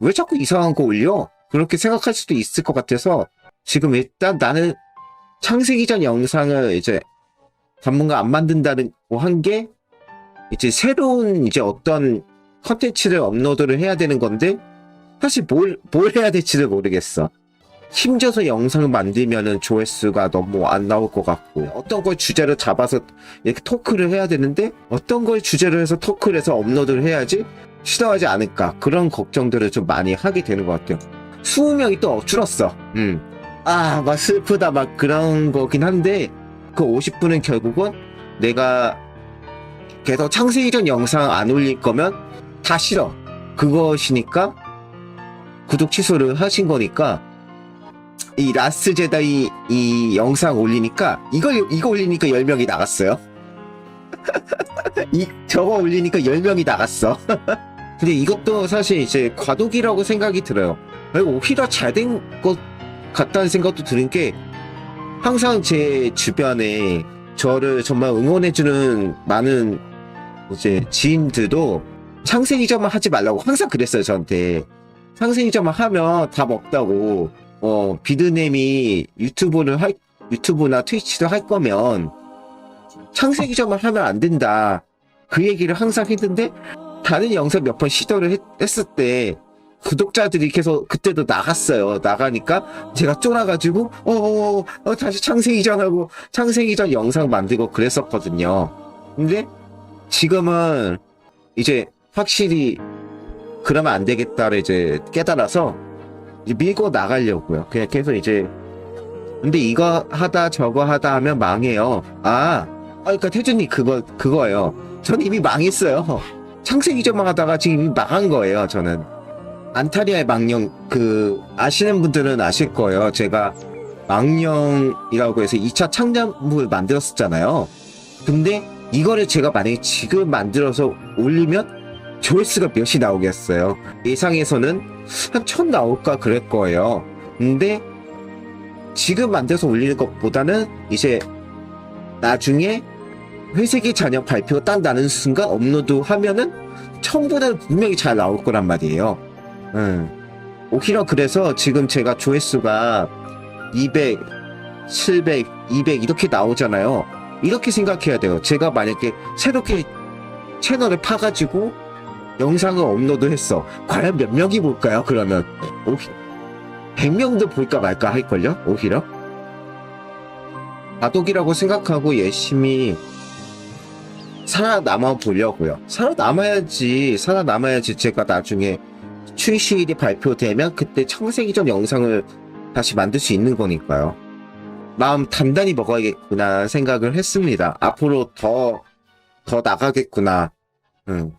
왜 자꾸 이상한 거 올려? 그렇게 생각할 수도 있을 것 같아서 지금 일단 나는 창세기 전 영상을 이제 당분간 안 만든다는 한 게 이제 새로운 이제 어떤 컨텐츠를 업로드를 해야 되는 건데 사실 뭘, 뭘 해야 될지를 모르겠어. 힘줘서 영상을 만들면은 조회수가 너무 안 나올 것 같고 어떤 걸 주제로 잡아서 이렇게 토크를 해야 되는데 어떤 걸 주제로 해서 토크를 해서 업로드를 해야지 시도하지 않을까 그런 걱정들을 좀 많이 하게 되는 것 같아요. 20명이 또 줄었어. 음. 아, 막 슬프다, 막 그런 거긴 한데, 그 50분은 결국은 내가 계속 창세기 전 영상 안 올릴 거면 다 싫어. 그것이니까 구독 취소를 하신 거니까 이 라스 제다이 이 영상 올리니까 이거 이거 올리니까 10명이 나갔어요. 이 저거 올리니까 10명이 나갔어. 근데 이것도 사실 이제 과도기라고 생각이 들어요. 오히려 잘 된 것 같다는 생각도 드는 게 항상 제 주변에 저를 정말 응원해주는 많은 이제 지인들도 창생이점만 하지 말라고 항상 그랬어요 저한테. 창생이점만 하면 다 먹다고. 어 비드님이 유튜브를 할 유튜브나 트위치를 할 거면 창세기점을 하면 안 된다. 그 얘기를 항상 했는데 다른 영상 몇 번 시도를 했, 했을 때 구독자들이 계속 그때도 나갔어요. 나가니까 제가 쫄아가지고 어, 어, 어, 다시 창생 이전하고 창생 이전 영상 만들고 그랬었거든요. 근데 지금은 이제 확실히 그러면 안 되겠다를 이제 깨달아서 이제 밀고 나가려고요. 그냥 계속 이제 근데 이거 하다 저거 하다 하면 망해요. 아, 아 그러니까 태준이 그거 그거예요. 전 이미 망했어요. 창세기전만 하다가 지금 망한 거예요. 저는. 안타리아의 망령 그 아시는 분들은 아실 거예요. 제가 망령이라고 해서 2차 창작물 만들었었잖아요. 근데 이거를 제가 만약에 지금 만들어서 올리면 조회수가 몇이 나오겠어요. 예상에서는 한 천 나올까 그럴 거예요. 근데 지금 만들어서 올리는 것보다는 이제 나중에 회색의 잔여 발표가 딱 나는 순간 업로드 하면은 처음보다는 분명히 잘 나올 거란 말이에요. 음. 오히려 그래서 지금 제가 조회수가 200, 700, 200 이렇게 나오잖아요. 이렇게 생각해야 돼요. 제가 만약에 새롭게 채널을 파가지고 영상을 업로드 했어. 과연 몇 명이 볼까요? 그러면 오히 100명도 볼까 말까 할걸요? 오히려? 바독이라고 생각하고 열심히 살아남아 보려고요. 살아남아야지, 살아남아야지 제가 나중에 출시일이 발표되면 그때 창세기전 영상을 다시 만들 수 있는 거니까요. 마음 단단히 먹어야겠구나 생각을 했습니다. 앞으로 더, 더 나가겠구나. 응.